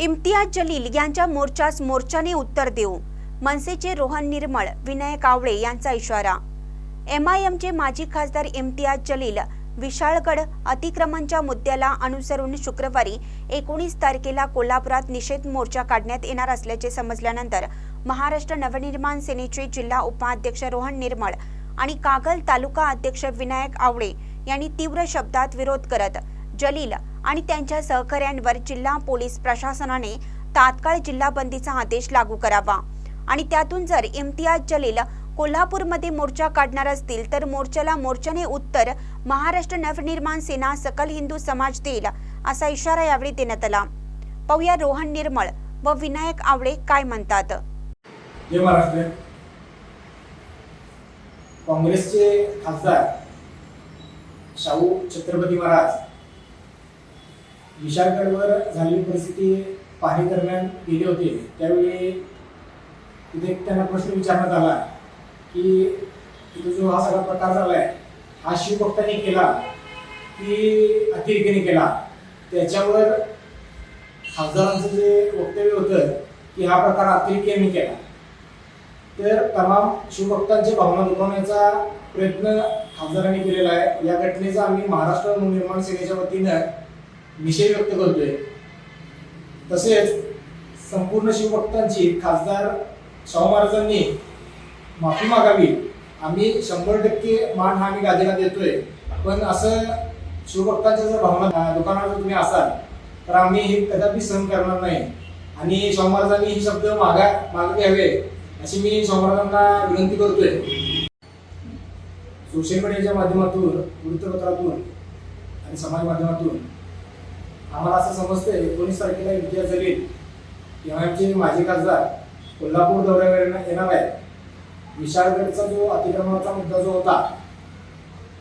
इम्तियाज जलील यांच्या मोर्चास मोर्चाने उत्तर देऊ. मनसेचे रोहन निर्मळ विनायक आवळे यांचा इशारा. एम आय एमचे माजी खासदार इम्तियाज जलील विशाळगड अतिक्रमणच्या मुद्द्याला अनुसरून शुक्रवारी एकोणीस तारखेला कोल्हापुरात निषेध मोर्चा काढण्यात येणार असल्याचे समजल्यानंतर महाराष्ट्र नवनिर्माण सेनेचे जिल्हा उपाध्यक्ष रोहन निर्मळ आणि कागल तालुका अध्यक्ष विनायक आवळे यांनी तीव्र शब्दात विरोध करत जलील आणि त्यांच्या सहकाऱ्यांवर जिल्हा पोलीस प्रशासनाने तात्काळ जिल्हा बंदीचा आदेश लागू करावा. आणि त्यातून जर इम्तियाज जलील कोल्हापूरमध्ये मोर्चा काढणार असतील तर मोर्चाला मोर्चाने उत्तर महाराष्ट्र नवनिर्माण सेना सकल हिंदू समाज देईल असा इशारा यावेळी देण्यात आला. पाहूया रोहन निर्मळ व विनायक आवळे काय म्हणतात. काँग्रेसचे खासदार शाहू छत्रपती महाराज विशाळगडवर झालेली परिस्थिती पाहणी दरम्यान गेले होते. त्यावेळी तिथे एक त्यांना प्रश्न विचारण्यात आला की तिथे जो हा सगळा प्रकार झाला आहे हा शिवभक्ताने केला की अतिरेकीने केला? त्याच्यावर खासदारांचं जे वक्तव्य होतं की हा प्रकार अतिरेकीने केला. तर तमाम शिवभक्तांची भावना दुखवण्याचा प्रयत्न खासदारांनी केलेला आहे. या घटनेचा आम्ही महाराष्ट्र नवनिर्माण सेनेच्या वतीनं विषय व्यक्त करतोय. तसेच संपूर्ण शिवभक्तांची खासदार शाहू महाराजांनी माफी मागावी. आम्ही शंभर टक्के मान हा आम्ही गादीला देतोय. पण असं शिवभक्तांच्या जर भावना दुकानावर जर तुम्ही असाल तर आम्ही हे कदापि सहन करणार नाही. आणि शाहू महाराजांनी हे शब्द मागा मागे घ्यावे अशी मी शाहू महाराजांना विनंती करतोय. सोशल मीडियाच्या माध्यमातून वृत्तपत्रातून आणि समाज माध्यमातून आम्हाला असं समजतंय एकोणीस तारखेला इम्तियाज जलील एमआयचे माजी खासदार कोल्हापूर दौऱ्यावर येणार- आहेत. विशाळगडचा जो अतिक्रमणाचा मुद्दा जो होता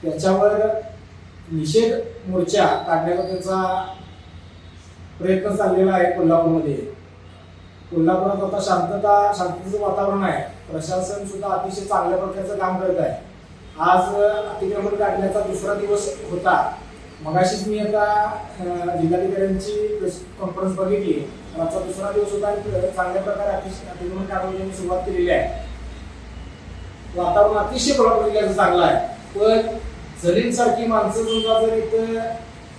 त्याच्यावर निषेध मोर्चा काढण्याचा त्यांचा प्रयत्न चाललेला आहे कोल्हापूरमध्ये. कोल्हापुरात आता शांतता शांततेचं वातावरण आहे. प्रशासन सुद्धा अतिशय चांगल्या प्रकारचं काम करत आहे. आज अतिक्रमण काढण्याचा दुसरा दिवस होता. मगाशीच मी आता जिल्हाधिकाऱ्यांची प्रेस कॉन्फरन्स बघितली. आजचा दुसरा दिवस होता आणि चांगल्या प्रकारे अतिश- अतिक्रमण सुरुवात केलेली आहे. वातावरण अतिशय कोल्हापूर जिल्ह्याचं चांगलं आहे. पण जरीन सारखी माणसं सुद्धा जर इथं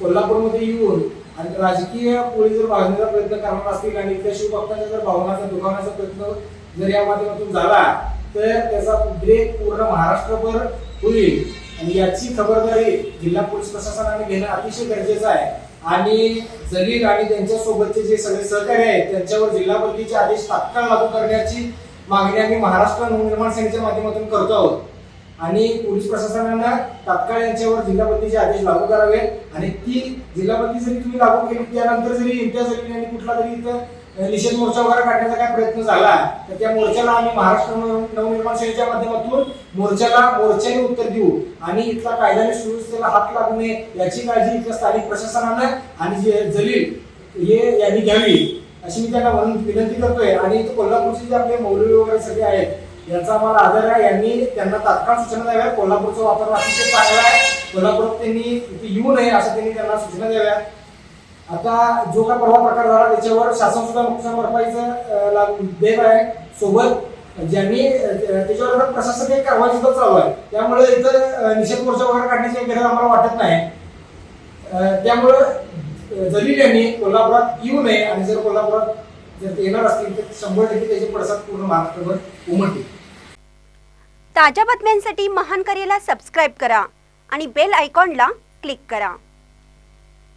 कोल्हापूरमध्ये येऊन आणि राजकीय पोळी जर भाजण्याचा प्रयत्न करणार असतील आणि त्या शिवभक्तांच्या जर भावनाचा दुखावण्याचा प्रयत्न जर या माध्यमातून झाला तर त्याचा उद्रेक पूर्ण महाराष्ट्रभर होईल. आणि याची खबरदारी जिल्हा पोलीस प्रशासनाने घेणं अतिशय गरजेचं आहे. आणि जलील आणि त्यांच्या सोबतचे जे सगळे सहकारी आहेत त्यांच्यावर जिल्हा बंदीचे आदेश तात्काळ लागू करण्याची मागणी आम्ही महाराष्ट्र नवनिर्माण सेनेच्या माध्यमातून करतो आहोत. आणि पोलीस प्रशासनानं तात्काळ यांच्यावर जिल्हाबंदीचे आदेश लागू करावे आणि ती जिल्हाबंदी जरी तुम्ही लागू केली त्यानंतर जरी इम्तियाज जरी कुठला तरी इथं निषेध मोर्चा वगैरे काढण्याचा काय प्रयत्न झाला तर त्या मोर्चाला आम्ही महाराष्ट्र नवनिर्माण सेनेच्या माध्यमातून मोर्चाला मोर्चाने उत्तर देऊ. आणि इथला कायद्याने सुव्यवस्थेला हात लागू नये याची काळजी इथल्या स्थानिक प्रशासनानं आणि जे जलील हे यांनी घ्यावी अशी मी त्यांना म्हणून विनंती करतोय. आणि इथं कोल्हापूरचे जे आपले मौलवी वगैरे सगळे आहेत यांचा आम्हाला आदर आहे. यांनी त्यांना तात्काळ सूचना द्याव्या. कोल्हापूरचा वापर अतिशय चांगला आहे. कोल्हापूरात त्यांनी इथे येऊ नये असं त्यांनी त्यांना सूचना द्याव्या. आता जो काय प्रभाव प्रकार झाला त्याच्यावर शासन सुद्धा नुकसान भरपाईचं अं, देत आहे. सोबत ज्यांनी त्याच्यावर प्रशासकीय कारवाई सुद्धा चालू आहे. त्यामुळे इथं निषेध मोर्चा वगैरे काढण्याची गरज आम्हाला वाटत नाही. अं, त्यामुळं जलील यांनी कोल्हापुरात येऊ नये आणि जर कोल्हापुरात जर ते येणार असतील तर शंभर टक्के त्याचे पडसाद पूर्ण महाराष्ट्रभर उमटतील. ताज्या बातम्यांसाठी महान करेला सबस्क्राईब करा आणि बेल आयकॉनला क्लिक करा.